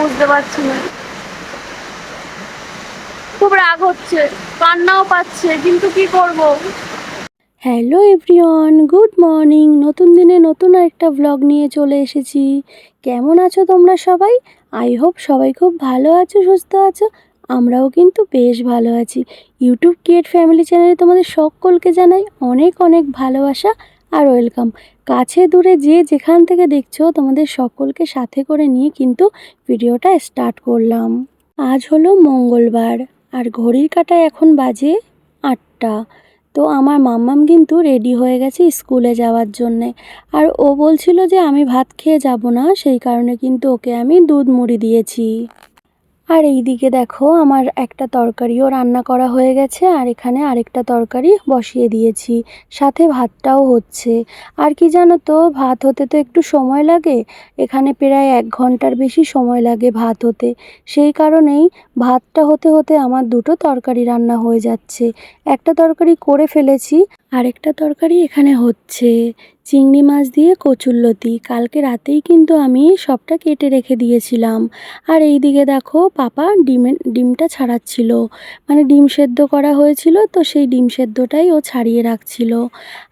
বুঝতে পারছি না। খুব রাগ হচ্ছে কান্নাও পাচ্ছে কিন্তু কি করব? Hello everyone, good morning. নতুন দিনে নতুন একটা ব্লগ নিয়ে চলে এসেছি। কেমন আছো তোমরা সবাই? আই হোপ সবাই খুব ভালো আছো, সুস্থ আছো। আমরাও কিন্তু বেশ ভালো আছি। ইউটিউব ক্রিয়েট ফ্যামিলি চ্যানেলে তোমাদের সকলকে জানাই অনেক অনেক ভালোবাসা আর ওয়েলকাম কাছে দূরে যে যেখান থেকে দেখছ, তোমাদের সকলকে সাথে করে নিয়ে কিন্তু ভিডিওটা স্টার্ট করলাম। আজ হলো মঙ্গলবার, আর ঘড়ির কাঁটায় এখন বাজে আটটা। তো আমার মাম্মাম কিন্তু রেডি হয়ে গেছে স্কুলে যাওয়ার জন্যে। আর ও বলছিল যে আমি ভাত খেয়ে যাব না, সেই কারণে কিন্তু ওকে আমি দুধ মুড়ি দিয়েছি। আর এইদিকে দেখো, আমার একটা তরকারিও রান্না করা হয়ে গেছে, আর এখানে আরেকটা তরকারি বসিয়ে দিয়েছি। সাথে ভাতটাও হচ্ছে। আর কি জানো তো, ভাত হতে তো একটু সময় লাগে, এখানে প্রায় এক ঘণ্টার বেশি সময় লাগে ভাত হতে। সেই কারণেই ভাতটা হতে হতে আমার দুটো তরকারি রান্না হয়ে যাচ্ছে। একটা তরকারি করে ফেলেছি আরেকটা তরকারি এখানে হচ্ছে। চিংড়ি মাছ দিয়ে কচুরলতি কালকে রাতেই কিন্তু আমি সবটা কেটে রেখে দিয়েছিলাম। আর এই দিকে দেখো পাপা ডিমের ডিমটা ছাড়াচ্ছিল। মানে ডিম সেদ্ধ করা হয়েছিল, তো সেই ডিম সেদ্ধটাই ও ছাড়িয়ে রাখছিল।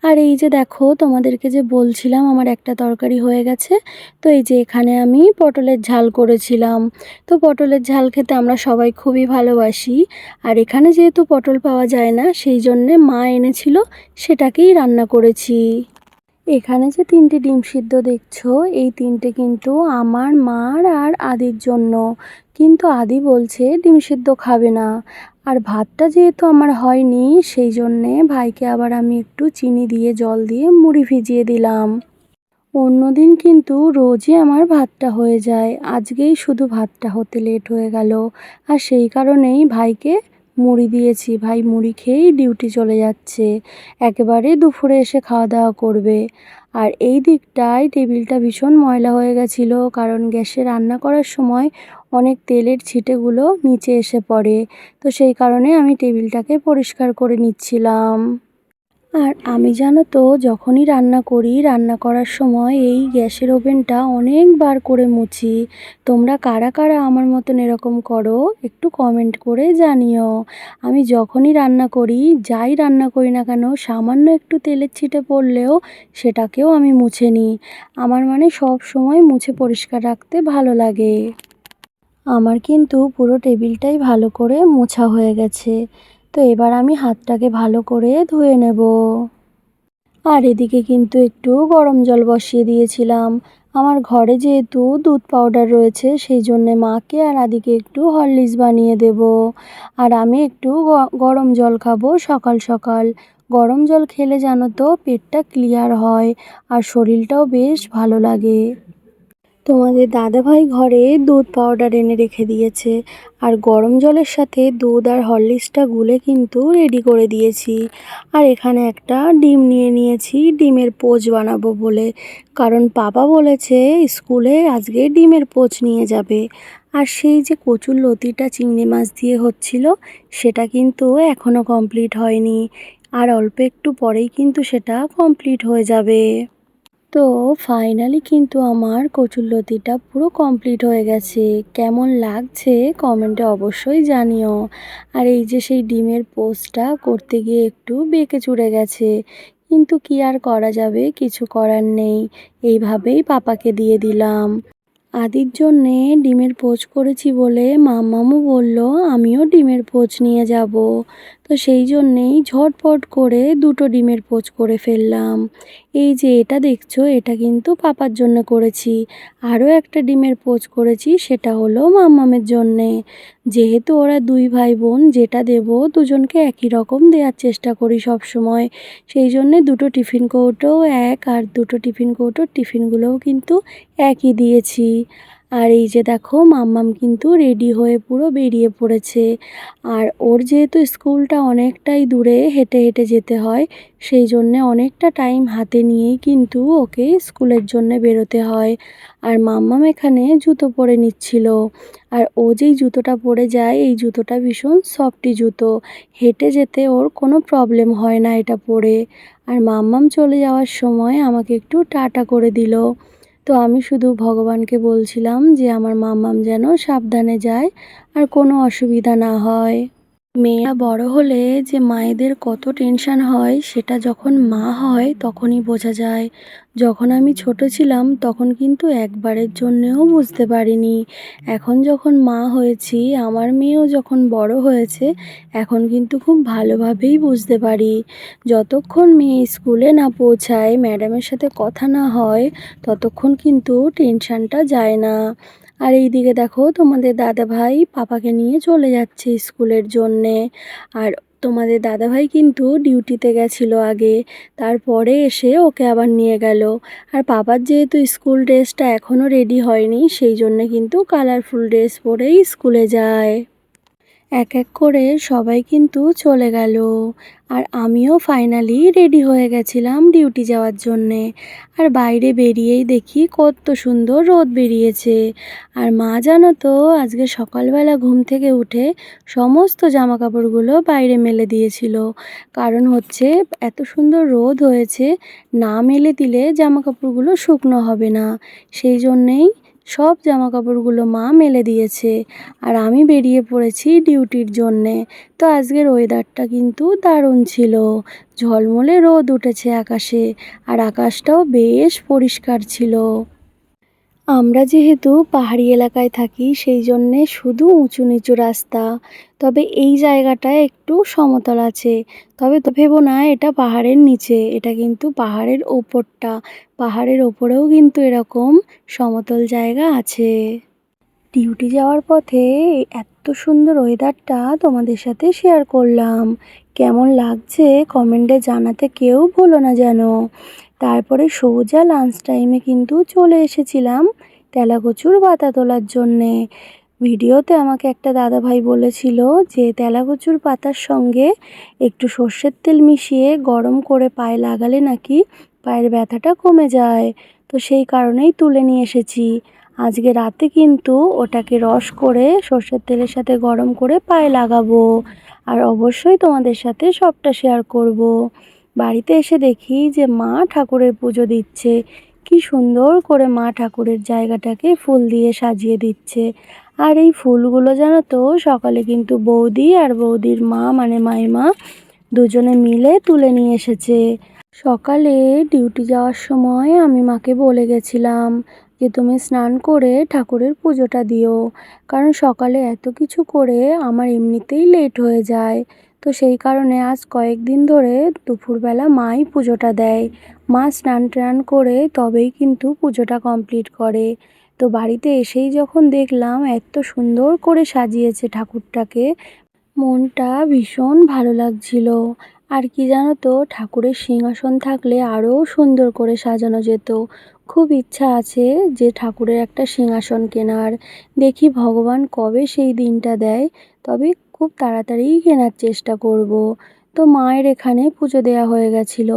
আর এই যে দেখো, তোমাদেরকে যে বলছিলাম আমার একটা তরকারি হয়ে গেছে, তো এই যে এখানে আমি পটলের ঝাল করেছিলাম। তো পটলের ঝাল খেতে আমরা সবাই খুবই ভালোবাসি। আর এখানে যেহেতু পটল পাওয়া যায় না, সেই জন্যে মা এনেছিল সেটাকেই রান্না করেছি। এখানে যে তিনটে ডিম সিদ্ধ দেখছ, এই তিনটে কিন্তু আমার মার আর আদির জন্য। কিন্তু আদি বলছে ডিম সিদ্ধ খাবে না। আর ভাতটা যেহেতু আমার হয়নি, সেই জন্যে ভাইকে আবার আমি একটু চিনি দিয়ে, জল দিয়ে মুড়ি ভিজিয়ে দিলাম। অন্যদিন কিন্তু রোজই আমার ভাতটা হয়ে যায়। আজকেই শুধু ভাতটা হতে লেট হয়ে গেল। আর সেই কারণেই ভাইকে মুড়ি দিয়েছি। ভাই মুড়ি খেয়েই ডিউটি চলে যাচ্ছে। একেবারে দুপুরে এসে খাওয়া দাওয়া করবে। আর এই দিকটায় টেবিলটা ভীষণ ময়লা হয়ে গেছিল, কারণ গ্যাসে রান্না করার সময় অনেক তেলের ছিটেগুলো নিচে এসে পড়ে। তো সেই কারণে আমি টেবিলটাকে পরিষ্কার করে নিচ্ছিলাম। আর আমি জানো তো, যখনই রান্না করি, রান্না করার সময় এই গ্যাসের ওভেনটা অনেকবার করে মুছি। তোমরা কারা কারা আমার মতন এরকম করো, একটু কমেন্ট করে জানিও। আমি যখনই রান্না করি, যাই রান্না করি না কেন, সামান্য একটু তেলের ছিটে পড়লেও সেটাকেও আমি মুছে নিই। আমার মানে সব সময় মুছে পরিষ্কার রাখতে ভালো লাগে। আমার কিন্তু পুরো টেবিলটাই ভালো করে মোছা হয়ে গেছে। তো এবার আমি হাতটাকে ভালো করে ধুয়ে নেব। আর এদিকে কিন্তু একটু গরম জল বসিয়ে দিয়েছিলাম। আমার ঘরে যেহেতু দুধ পাউডার রয়েছে, সেই জন্যে মাকে আর আদিকে একটু হরলিক্স বানিয়ে দেব। আর আমি একটু গরম জল খাব সকাল সকাল। গরম জল খেলে জানো তো পেটটা ক্লিয়ার হয় আর শরীরটাও বেশ ভালো লাগে। তোমাদের দাদাভাই ঘরে দুধ পাউডার এনে রেখে দিয়েছে। আর গরম জলের সাথে দুধ আর হরলিক্সটা গুলে কিন্তু রেডি করে দিয়েছি। আর এখানে একটা ডিম নিয়ে নিয়েছি, ডিমের পোচ বানাবো বলে। কারণ পাপা বলেছে স্কুলে আজকে ডিমের পোচ নিয়ে যাবে। আর সেই যে কচুর লতিটা চিংড়ি মাছ দিয়ে হচ্ছিল, সেটা কিন্তু এখনও কমপ্লিট হয়নি। আর অল্প একটু পরেই কিন্তু সেটা কমপ্লিট হয়ে যাবে। তো ফাইনালি কিন্তু আমার কচুরলতিটা পুরো কমপ্লিট হয়ে গেছে। কেমন লাগছে কমেন্টে অবশ্যই জানিও। আর এই যে সেই ডিমের পোস্টটা করতে গিয়ে একটু বেঁকে চুড়ে গেছে। কিন্তু কি আর করা যাবে? কিছু করার নেই। এইভাবেই পাপাকে দিয়ে দিলাম। আদির জন্যে ডিমের পোচ করেছি বলে মাম্মামু বলল, আমিও ডিমের পোচ নিয়ে যাব। তো সেই জন্যেই ঝটপট করে দুটো ডিমের পোচ করে ফেললাম। এই যে এটা দেখছ, এটা কিন্তু পাপার জন্য করেছি। আরও একটা ডিমের পোচ করেছি, সেটা হলো মাম্মামের জন্যে। যেহেতু ওরা দুই ভাই বোন যেটা দেব দুজনকে একই রকম দেওয়ার চেষ্টা করি সব সময় সেই জন্যে দুটো টিফিন কৌটো এক, আর দুটো টিফিন কৌটোর টিফিনগুলোও কিন্তু একই দিয়েছি। আর এই যে দেখো, মাম্মাম কিন্তু রেডি হয়ে পুরো বেরিয়ে পড়েছে। আর ওর যেহেতু স্কুলটা অনেকটাই দূরে হেঁটে হেঁটে যেতে হয়, সেই জন্যে অনেকটা টাইম হাতে নিয়েই কিন্তু ওকে স্কুলের জন্যে বেরোতে হয়। আর মাম্মাম এখানে জুতো পরে নিচ্ছিল। আর ও যেই জুতোটা পরে যায়, এই জুতোটা ভীষণ সফটি জুতো। হেঁটে যেতে ওর কোনো প্রবলেম হয় না এটা পরে। আর মাম্মাম চলে যাওয়ার সময় আমাকে একটু টাটা করে দিল। তো আমি শুধু ভগবানকে বলছিলাম যে আমার মামাম যেন সাবধানে যায় আর কোনো অসুবিধা না হয়। মেয়েরা বড় হলে যে মায়েদের কত টেনশন হয়, সেটা যখন মা হয় তখনই বোঝা যায়। যখন আমি ছোট ছিলাম তখন কিন্তু একবারের জন্যেও বুঝতে পারিনি। এখন যখন মা হয়েছি, আমার মেয়েও যখন বড় হয়েছে, এখন কিন্তু খুব ভালোভাবেই বুঝতে পারি। যতক্ষণ মেয়ে স্কুলে না পৌঁছায় ম্যাডামের সাথে কথা না হয়, ততক্ষণ কিন্তু টেনশানটা যায় না। আর এই দিকে দেখো তোমাদের দাদা ভাই পাপাকে নিয়ে চলে যাচ্ছে স্কুলের জন্যে। আর তোমাদের দাদাভাই কিন্তু ডিউটিতে গেছিল আগে, তারপরে এসে ওকে আবার নিয়ে গেল। আর পাপার যেহেতু স্কুল ড্রেসটা এখনও রেডি হয়নি, সেই জন্য কিন্তু কালারফুল ড্রেস পরেই স্কুলে যায়। এক এক করে সবাই কিন্তু চলে গেল। আর আমিও ফাইনালি রেডি হয়ে গেছিলাম ডিউটি যাওয়ার জন্যে। আর বাইরে বেরিয়েই দেখি কত সুন্দর রোদ বেরিয়েছে। আর মা জানো তো, আজকে সকালবেলা ঘুম থেকে উঠে সমস্ত জামা কাপড়গুলো বাইরে মেলে দিয়েছিল। কারণ হচ্ছে এত সুন্দর রোদ হয়েছে, না মেলে দিলে জামা কাপড়গুলো শুকনো হবে না। সেই জন্যেই সব জামা কাপড়গুলো মা মেলে দিয়েছে আর আমি বেরিয়ে পড়েছি ডিউটির জন্যে। তো আজকের ওয়েদারটা কিন্তু দারুণ ছিল। ঝলমলে রোদ উঠেছে আকাশে আর আকাশটাও বেশ পরিষ্কার ছিল। আমরা যেহেতু পাহাড়ি এলাকায় থাকি, সেই জন্যে শুধু উঁচু নিচু রাস্তা। তবে এই জায়গাটা একটু সমতল আছে। তবে তো ভেবো না, এটা পাহাড়ের নিচে। এটা কিন্তু পাহাড়ের ওপরটা। পাহাড়ের ওপরেও কিন্তু এরকম সমতল জায়গা আছে। ডিউটি যাওয়ার পথে এত সুন্দর ওয়েদারটা তোমাদের সাথে শেয়ার করলাম। কেমন লাগছে কমেন্টে জানাতে কেউ ভুলো না যেন। তারপরে সোজা লাঞ্চ টাইমে কিন্তু চলে এসেছিলাম তেলাকচুর বাতা তোলার জন্যে। ভিডিওতে আমাকে একটা দাদাভাই বলেছিল যে তেলাকচুর পাতার সঙ্গে একটু সর্ষের তেল মিশিয়ে গরম করে পায়ে লাগালে নাকি পায়ের ব্যথাটা কমে যায়। তো সেই কারণেই তুলে নিয়ে এসেছি। আজকে রাতে কিন্তু ওটাকে রস করে সর্ষের তেলের সাথে গরম করে পায়ে লাগাবো আর অবশ্যই তোমাদের সাথে সবটা শেয়ার করব। বাড়িতে এসে দেখি যে মা ঠাকুরের পুজো দিচ্ছে। কি সুন্দর করে মা ঠাকুরের জায়গাটাকে ফুল দিয়ে সাজিয়ে দিচ্ছে। আর এই ফুলগুলো জানো তো, সকালে কিন্তু বৌদি আর বৌদির মা মানে মাইমা, দুজনে মিলে তুলে নিয়ে এসেছে। সকালে ডিউটি যাওয়ার সময় আমি মাকে বলে গেছিলাম যে, তুমি স্নান করে ঠাকুরের পুজোটা দিও। কারণ সকালে এত কিছু করে আমার এমনিতেই লেট হয়ে যায়। তো সেই কারণে আজ কয়েকদিন ধরে দুপুরবেলা মাই পুজোটা দেয়। মা স্নান টান করে তবেই কিন্তু পুজোটা কমপ্লিট করে। তো বাড়িতে এসেই যখন দেখলাম এত সুন্দর করে সাজিয়েছে ঠাকুরটাকে, মনটা ভীষণ ভালো লাগছিল। আর কি জানো তো, ঠাকুরের সিংহাসন থাকলে আরও সুন্দর করে সাজানো যেত। খুব ইচ্ছা আছে যে ঠাকুরের একটা সিংহাসন কেনার। দেখি ভগবান কবে সেই দিনটা দেয়, তবে খুব তাড়াতাড়িই কেনার চেষ্টা করব। তো মায়ের এখানে পুজো দেওয়া হয়ে গেছিল।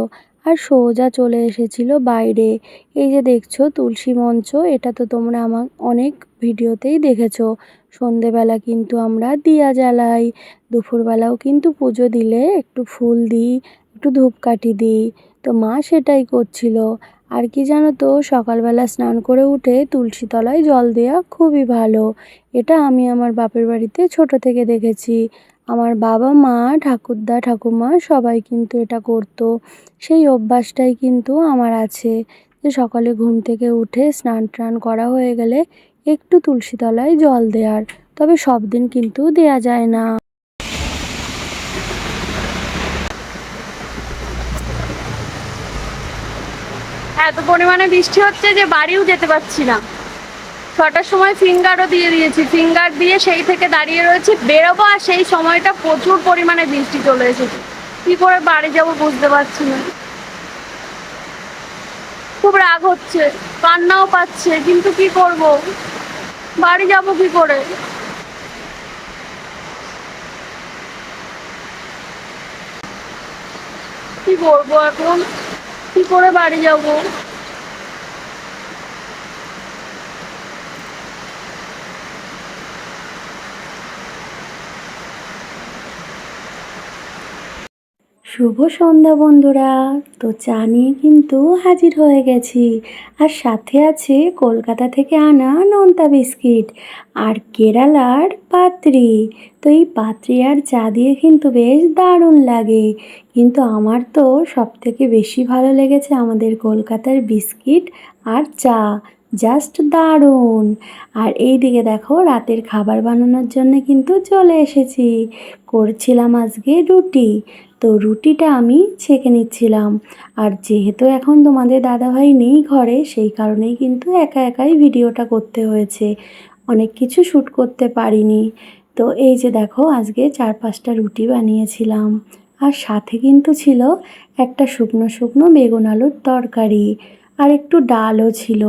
আর সোজা চলে এসেছিল বাইরে। এই যে দেখছ তুলসী মঞ্চ, এটা তো তোমরা আমার অনেক ভিডিওতেই দেখেছ। সন্ধেবেলা কিন্তু আমরা দিয়া জ্বালাই, দুপুরবেলাও কিন্তু পুজো দিলে একটু ফুল দিই, একটু ধূপকাঠি দিই। তো মা সেটাই করছিল। আর কি জানো তো, সকালবেলা স্নান করে উঠে তুলসী তলায় জল দেওয়া খুবই ভালো। এটা আমি আমার বাপের বাড়িতে ছোট থেকে দেখেছি। আমার বাবা মা, ঠাকুরদা ঠাকুমা সবাই কিন্তু এটা করতো। সেই অভ্যাসটাই কিন্তু আমার আছে যে সকালে ঘুম থেকে উঠে স্নান টান করা হয়ে গেলে একটু তুলসী তলায় জল দেওয়ার, তবে সব দিন কিন্তু দেয়া যায় না। এত পরিমাণে বৃষ্টি হচ্ছে যে বাড়িও যেতে পারছি না। ছটার সময় ফিঙ্গারও দিয়ে দিয়েছি। ফিঙ্গার দিয়ে সেই থেকে দাঁড়িয়ে রয়েছি। বেরোবো আর সেই সময়টা প্রচুর পরিমাণে বৃষ্টি চলে এসেছে। কি করে বাড়ি যাব বুঝতে পারছি না। খুব রাগ হচ্ছে, কান্নাও পাচ্ছে, কিন্তু কি করব? বাড়ি যাব কি করে? কি করব এখন? কি করে বাড়ি যাব? শুভ সন্ধ্যা বন্ধুরা। তো চা নিয়ে কিন্তু হাজির হয়ে গেছি। আর সাথে আছে কলকাতা থেকে আনা নোনতা বিস্কিট আর কেরালার পাত্রি। তো এই পাত্রি আর চা দিয়ে কিন্তু বেশ দারুণ লাগে। কিন্তু আমার তো সব থেকে বেশি ভালো লেগেছে আমাদের কলকাতার বিস্কিট আর চা। জাস্ট দারুণ। আর এই দিকে দেখো রাতের খাবার বানানোর জন্য কিন্তু চলে এসেছি। করছিলাম আজকে রুটি। তো রুটিটা আমি ছেঁকে নিচ্ছিলাম। আর যেহেতু এখন তোমাদের দাদাভাই নেই ঘরে, সেই কারণেই কিন্তু একা একাই ভিডিওটা করতে হয়েছে। অনেক কিছু শ্যুট করতে পারিনি। তো এই যে দেখো, আজকে চার পাঁচটা রুটি বানিয়েছিলাম। আর সাথে কিন্তু ছিল একটা শুকনো শুকনো বেগুন আলুর তরকারি আর একটু ডালও ছিল।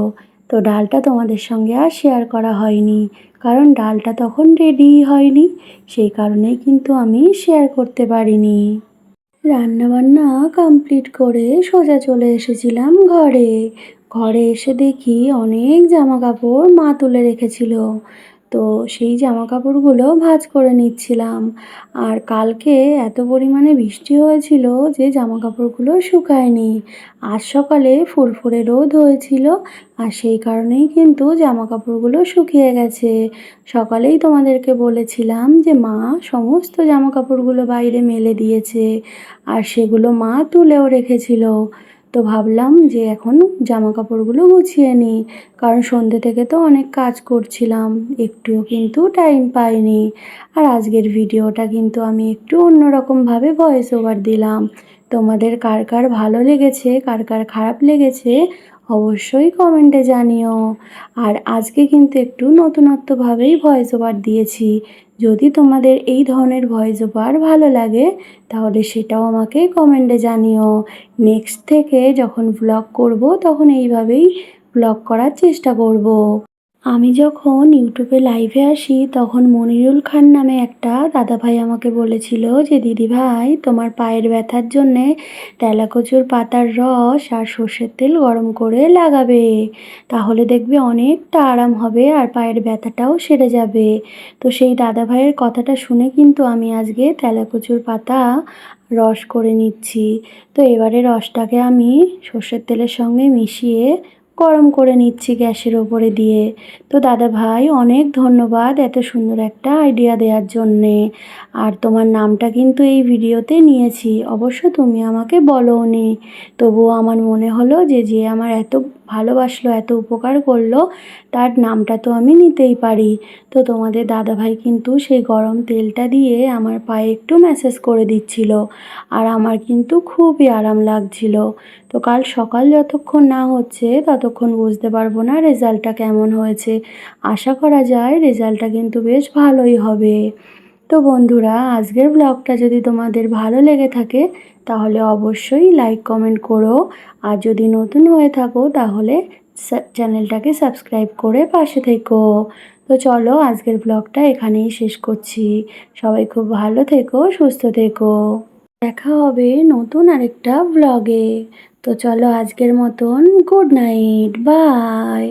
তো ডালটা তোমাদের সঙ্গে আর শেয়ার করা হয়নি, কারণ ডালটা তখন রেডিই হয়নি, সেই কারণেই কিন্তু আমি শেয়ার করতে পারিনি। রান্নাবান্না কমপ্লিট করে সোজা চলে এসেছিলাম ঘরে। ঘরে এসে দেখি অনেক জামা কাপড় মা তুলে রেখেছিল। তো সেই জামা কাপড়গুলো ভাঁজ করে নিচ্ছিলাম। আর কালকে এত পরিমাণে বৃষ্টি হয়েছিল যে জামা কাপড়গুলো শুকায়নি। আজ সকালে ফুরফুরে রোদ হয়েছিল আর সেই কারণেই কিন্তু জামা কাপড়গুলো শুকিয়ে গেছে। সকালেই তোমাদেরকে বলেছিলাম যে মা সমস্ত জামা কাপড়গুলো বাইরে মেলে দিয়েছে আর সেগুলো মা তুলেও রেখেছিল। তো ভাবলাম যে এখন জামা কাপড়গুলো গুছিয়ে নিই, কারণ সন্ধ্যে থেকে তো অনেক কাজ করছিলাম, একটুও কিন্তু টাইম পাইনি। আর আজকের ভিডিওটা কিন্তু আমি একটু অন্যরকমভাবে ভয়েস ওভার দিলাম। তোমাদের কার কার ভালো লেগেছে, কার কার খারাপ লেগেছে অবশ্যই কমেন্টে জানিও। আর আজকে কিন্তু একটু নতুনত্বভাবেই ভয়েস ওভার দিয়েছি। যদি তোমাদের এই ধরনের ভয়েস ওভার ভালো লাগে, তাহলে সেটাও আমাকে কমেন্টে জানিও। নেক্সট থেকে যখন ব্লগ করব, তখন এইভাবেই ব্লগ করার চেষ্টা করব। আমি যখন ইউটিউবে লাইভে আসি, তখন মনিরুল খান নামে একটা দাদাভাই আমাকে বলেছিল যে দিদি ভাই তোমার পায়ের ব্যথার জন্যে তেলাকচুর পাতার রস আর সর্ষের তেল গরম করে লাগাবে। তাহলে দেখবে অনেকটা আরাম হবে আর পায়ের ব্যথাটাও সেরে যাবে। তো সেই দাদাভাইয়ের কথাটা শুনে কিন্তু আমি আজকে তেলাকচুর পাতা রস করে নিচ্ছি। তো এবারে রসটাকে আমি সর্ষের তেলের সঙ্গে মিশিয়ে গরম করে নিচ্ছি গ্যাসের ওপরে দিয়ে। তো দাদা ভাই, অনেক ধন্যবাদ এত সুন্দর একটা আইডিয়া দেওয়ার জন্যে। আর তোমার নামটা কিন্তু এই ভিডিওতে নিয়েছি। অবশ্য তুমি আমাকে বলোনি তবুও আমার মনে হলো যে যে আমার এত ভালোবাসলো, এত উপকার করল, তার নামটা তো আমি নিতেই পারি। তো তোমাদের দাদাভাই কিন্তু সেই গরম তেলটা দিয়ে আমার পায়ে একটু ম্যাসেজ করে দিচ্ছিল। আর আমার কিন্তু খুবই আরাম লাগছিল। তো কাল সকাল যতক্ষণ না হচ্ছে, ততক্ষণ বুঝতে পারব না রেজাল্টটা কেমন হয়েছে। আশা করা যায় রেজাল্টটা কিন্তু বেশ ভালোই হবে। তো বন্ধুরা, আজকের ব্লগটা যদি তোমাদের ভালো লেগে থাকে, তাহলে অবশ্যই লাইক কমেন্ট করো। আর যদি নতুন হয়ে থাকো, তাহলে চ্যানেলটাকে সাবস্ক্রাইব করে পাশে থেকো। তো চলো, আজকের ব্লগটা এখানেই শেষ করছি। সবাই খুব ভালো থেকো, সুস্থ থেকো। দেখা হবে নতুন আরেকটা ব্লগে তো চলো, আজকের মতন গুড নাইট বাই